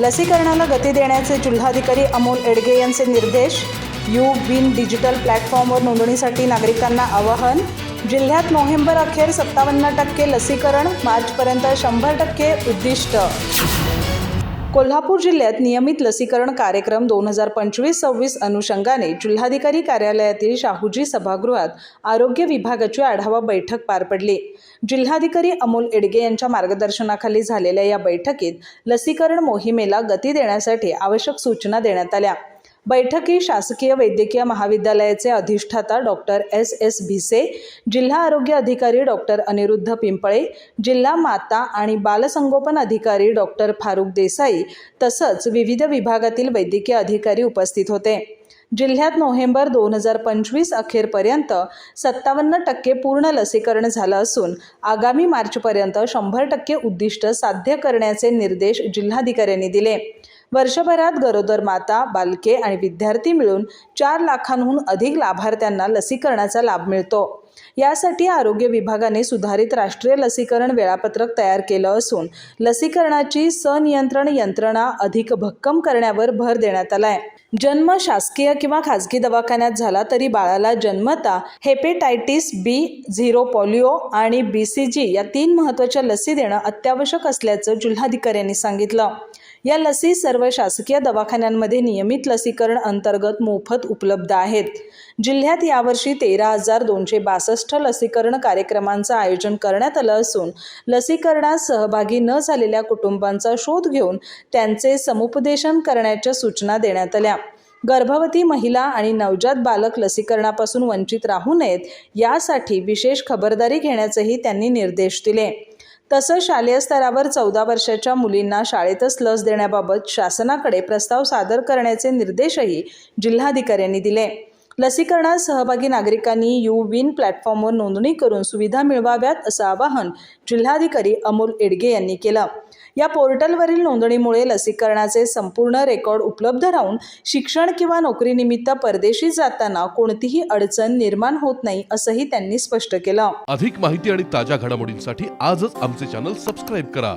लसीकरणाला गती देण्याचे जिल्हाधिकारी अमोल एडगे यांचे निर्देश. यू विन डिजिटल प्लॅटफॉर्मवर नोंदणीसाठी नागरिकांना आवाहन. जिल्ह्यात नोव्हेंबर अखेर सत्तावन्न टक्के लसीकरण मार्चपर्यंत शंभर टक्के उद्दिष्ट. कोल्हापूर जिल्ह्यात नियमित लसीकरण कार्यक्रम दोन हजार पंचवीस सव्वीस अनुषंगाने जिल्हाधिकारी कार्यालयातील शाहूजी सभागृहात आरोग्य विभागाची आढावा बैठक पार पडली. जिल्हाधिकारी अमोल एडगे यांच्या मार्गदर्शनाखाली झालेल्या या बैठकीत लसीकरण मोहिमेला गती देण्यासाठी आवश्यक सूचना देण्यात आल्या. बैठकी शासकीय वैद्यकीय महाविद्यालयाचे अधिष्ठाता डॉक्टर एस एस भिसे जिल्हा आरोग्य अधिकारी डॉक्टर अनिरुद्ध पिंपळे जिल्हा माता आणि बालसंगोपन अधिकारी डॉक्टर फारुख देसाई तसंच विविध विभागातील वैद्यकीय अधिकारी उपस्थित होते. जिल्ह्यात नोव्हेंबर दोन हजार पंचवीस अखेरपर्यंत सत्तावन्न टक्के पूर्ण लसीकरण झालं असून आगामी मार्चपर्यंत शंभर टक्के उद्दिष्ट साध्य करण्याचे निर्देश जिल्हाधिकाऱ्यांनी दिले. वर्षभरात गरोदर माता बालके आणि विद्यार्थी मिळून चार लाखांहून अधिक लाभार्थ्यांना लसीकरणाचा लाभ मिळतो. यासाठी आरोग्य विभागाने सुधारित राष्ट्रीय लसीकरण वेळापत्रक तयार केलं असून लसीकरणाची सनियंत्रण यंत्रणा अधिक भक्कम करण्यावर भर देण्यात आलाय. जन्म शासकीय किंवा खाजगी दवाखान्यात झाला तरी बाळाला जन्मता हेपेटायटिस बी झिरो पोलिओ आणि बी सी जी या तीन महत्त्वाच्या लसी देणं अत्यावश्यक असल्याचं जिल्हाधिकाऱ्यांनी सांगितलं. या लसी सर्व शासकीय दवाखान्यांमध्ये नियमित लसीकरण अंतर्गत मोफत उपलब्ध आहेत. जिल्ह्यात यावर्षी तेरा हजार दोनशे बासष्ट लसीकरण कार्यक्रमांचं आयोजन करण्यात आलं असून लसीकरणात सहभागी न झालेल्या कुटुंबांचा शोध घेऊन त्यांचे समुपदेशन करण्याच्या सूचना देण्यात आल्या. गर्भवती महिला आणि नवजात बालक लसीकरणापासून वंचित राहू नयेत यासाठी विशेष खबरदारी घेण्याचेही त्यांनी निर्देश दिले. तसंच शालेय स्तरावर चौदा वर्षाच्या मुलींना शाळेतच लस देण्याबाबत शासनाकडे प्रस्ताव सादर करण्याचे निर्देशही जिल्हाधिकाऱ्यांनी दिले. लसीकरणात सहभागी नागरिकांनी यू विन प्लॅटफॉर्मवर नोंदणी करून सुविधा मिळवाव्यात असं आवाहन जिल्हाधिकारी अमोल एडगे यांनी केलं. या पोर्टलवरील नोंदणीमुळे लसीकरणाचे संपूर्ण रेकॉर्ड उपलब्ध राहून शिक्षण किंवा नोकरीनिमित्त परदेशी जाताना कोणतीही अडचण निर्माण होत नाही असंही त्यांनी स्पष्ट केलं. अधिक माहिती आणि ताज्या घडामोडींसाठी आजच आमचे चॅनल सबस्क्राईब करा.